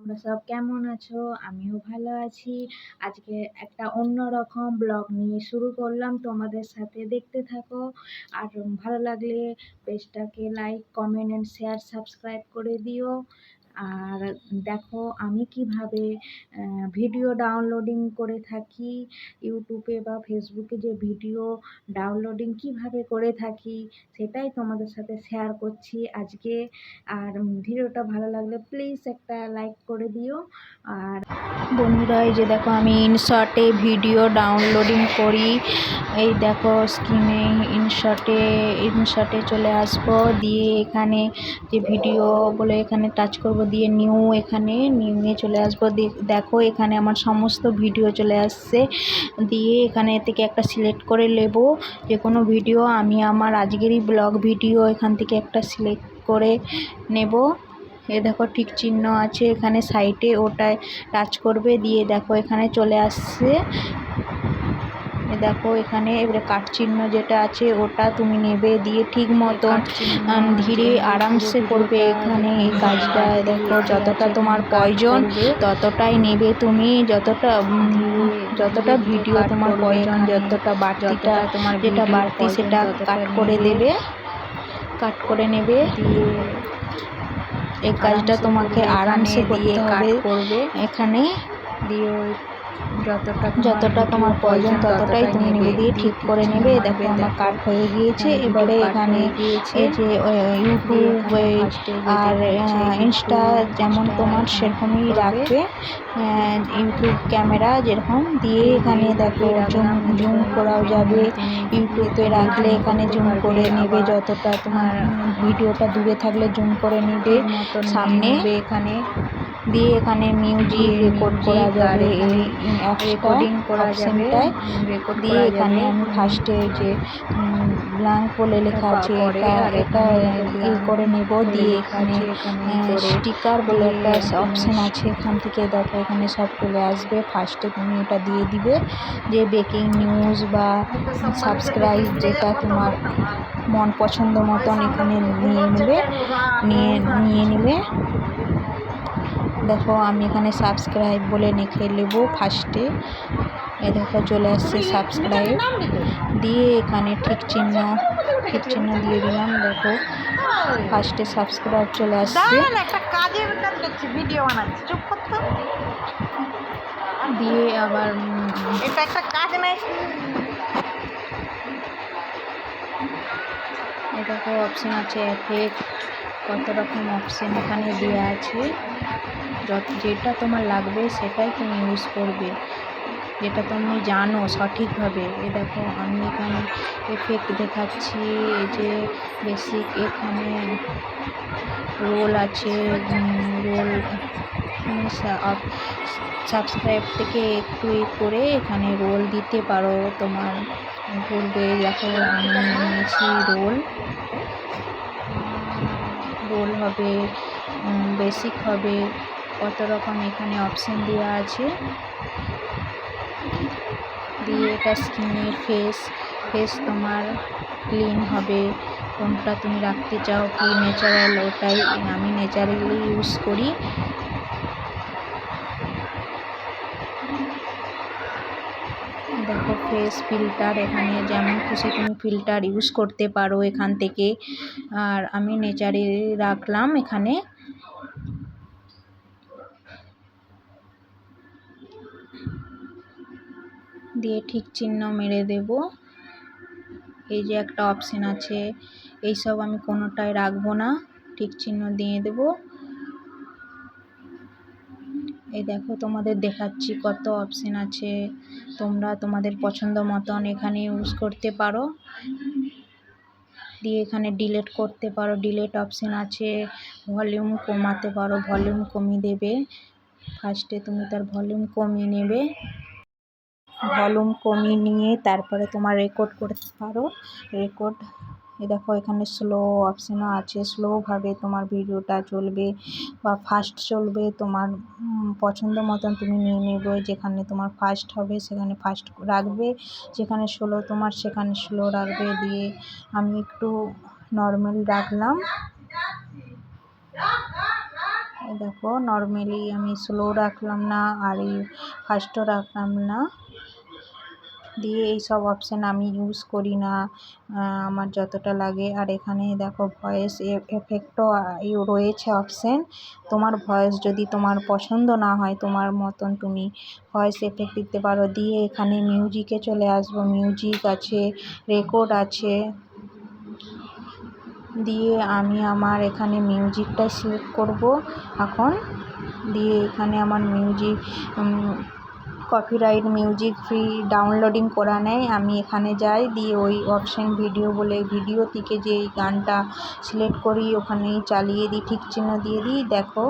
তোমরা সব কেমন আছো? আমিও ভালো আছি। আজকে একটা অন্যরকম ব্লগ নিয়ে শুরু করলাম। তোমাদের সাথে দেখতে থাকো। আর ভালো লাগলে পেজটাকে like comment and share subscribe করে দিও। আর দেখো আমি কীভাবে ভিডিও ডাউনলোডিং করে থাকি, ইউটিউবে বা ফেসবুকে যে ভিডিও ডাউনলোডিং কীভাবে করে থাকি, সেটাই তোমাদের সাথে শেয়ার করছি আজকে। আর ভিডিওটা ভালো লাগলে প্লিজ একটা লাইক করে দিও। আর বন্ধুরা, এই যে দেখো আমি ইনশর্টে ভিডিও ডাউনলোডিং করি। এই দেখো স্ক্রিনে ইনশর্টে ইনশর্টে চলে আসব। দিয়ে এখানে যে ভিডিও বলে এখানে টাচ করব দিয়ে নিউ এখানে নিউয়ে চলে আসব। দেখো এখানে আমার সমস্ত ভিডিও চলে আসছে। দিয়ে এখানে থেকে একটা সিলেক্ট করে নেব যে কোনো ভিডিও আমি আমার আজকেরই ব্লগ ভিডিও এখান থেকে একটা সিলেক্ট করে নেব। এ দেখো ঠিক চিহ্ন আছে। এখানে সাইটে ওটায় টাচ করবে। দিয়ে দেখো এখানে চলে আসছে। দেখো এখানে এবারে কাঠ চিহ্ন যেটা আছে ওটা তুমি নেবে দিয়ে ঠিক মতন ধীরে আরামসে করবে এখানে এই কাজটা। দেখো যতটা তোমার প্রয়োজন ততটাই নেবে তুমি যতটা যতটা ভিডিও তোমার প্রয়োজন যতটা বাড়তিটা তোমার যেটা বাড়তি সেটা কাট করে দেবে কাট করে নেবে। দিয়ে এই কাজটা তোমাকে আরামসে করতে হবে। করবে। এখানে দিয়ে যতটা তোমার প্রয়োজন ততটাই তুমি নেবে দিয়ে ঠিক করে নেবে দেখো আমার কাট হয়ে গিয়েছে এবারে এখানে এই যে ইউটিউব আর ইনস্টা যেমন তোমার সেরকমই রাখবে ইউটিউব ক্যামেরা যেরকম দিয়ে এখানে দেখো জুম জুম করাও যাবে ইউটিউবে রাখলে এখানে জুম করে নেবে যতটা তোমার ভিডিওটা দূরে থাকলে জুম করে নেবে সামনে এখানে। দিয়ে এখানে মিউজিক রেকর্ড করা যাবে। এই রেকর্ডিং করা যাবে। দিয়ে এখানে আমি ফার্স্টে যে ব্ল্যাঙ্ক বলে লেখা আছে এটা এটা ই করে নেব। দিয়ে এখানে স্টিকার বলে একটা অপশান আছে। এখান থেকে দেখো এখানে সব চলে আসবে। ফার্স্টে তুমি এটা দিয়ে দিবে। যে ব্রেকিং নিউজ বা সাবস্ক্রাইব যেটা তোমার মন পছন্দ মতন এখানে নিয়ে নেবে। নিয়ে নিয়ে নেবে। দেখো আমি এখানে সাবস্ক্রাইব বলে লিখে নেব ফার্স্টে এ। দেখো চলে আসছে সাবস্ক্রাইব দিয়ে এখানে ঠিক চিহ্ন ঠিক চিহ্ন দিয়ে দিলাম দেখো। ফার্স্টে সাবস্ক্রাইব চলে আসছে। ভিডিও বানাচ্ছি চুপ করতে দিয়ে আবার এটা একটা কাজ নাই। এটা তো অপশান আছে এফেক্ট কত রকম অপশান এখানে দেওয়া আছে। যত, যেটা তোমার লাগবে সেটাই তুমি ইউজ করবে। যেটা তুমি জানো সঠিকভাবে। এ দেখো, আমি এখানে এফেক্ট দেখাচ্ছি, এই যে বেসিক এখানে রোল আছে রোল সাবস্ক্রাইব থেকে একটু করে এখানে রোল দিতে পারো। তোমার বলবে দেখো আমি নিয়েছি রোল রোল হবে বেসিক হবে। কত রকম এখানে অপশান দেওয়া আছে। দিয়ে এটা স্কিনের ফেস ফেস তোমার ক্লিন হবে। কোনটা তুমি রাখতে চাও, কি ন্যাচারাল ওটাই আমি ন্যাচারালি ইউজ করি। দেখো ফেস ফিল্টার এখানে যেমন খুশি তুমি ফিল্টার ইউজ করতে পারো এখান থেকে। আর আমি নেচারে রাখলাম এখানে। দিয়ে ঠিক চিহ্ন মেরে দেব। এই যে একটা অপশান আছে। এইসব আমি কোনোটায় রাখব না। ঠিক চিহ্ন দিয়ে দেব। এই দেখো তোমাদের দেখাচ্ছি কত অপশান আছে। তোমরা তোমাদের পছন্দ মতন এখানে ইউজ করতে পারো। দিয়ে এখানে ডিলেট করতে পারো। ডিলেট অপশান আছে। ভলিউম কমাতে পারো। ভলিউম কমিয়ে দেবে। ফার্স্টে তুমি তার ভলিউম কমিয়ে নেবে। ভলিউম কমিয়ে নিয়ে তারপরে তোমার রেকর্ড করতে পারো। রেকর্ড এ দেখো এখানে স্লো অপশানও আছে। স্লোভাবে তোমার ভিডিওটা চলবে বা ফাস্ট চলবে। তোমার পছন্দ মতন তুমি নিয়ে নেবে। যেখানে তোমার ফাস্ট হবে, সেখানে ফাস্ট রাখবে। যেখানে স্লো তোমার, সেখানে স্লো রাখবে। দিয়ে আমি একটু নর্মাল রাখলাম। দেখো নর্মালি আমি স্লো রাখলাম না, আর এই ফাস্টও রাখলাম না। দিয়ে এই সব অপশান আমি ইউজ করি না আমার যতটা লাগে। আর এখানে দেখো ভয়েস এফেক্টও রয়েছে অপশান তোমার ভয়েস যদি তোমার পছন্দ না হয়, তোমার মতন তুমি ভয়েস এফেক্ট দিতে পারো। দিয়ে এখানে মিউজিকে চলে আসব। মিউজিক আছে রেকর্ড আছে। দিয়ে আমি আমার এখানে মিউজিকটা সিলেক্ট করব এখন। দিয়ে এখানে আমার music copyright music free downloading করা নেয় আমি এখানে যাই, দিয়ে ওই অপশান ভিডিও বলে ভিডিও থেকে যেই গানটা সিলেক্ট করি, ওখানেই চালিয়ে দিই, ঠিক চিহ্ন দিয়ে দিই, দেখো।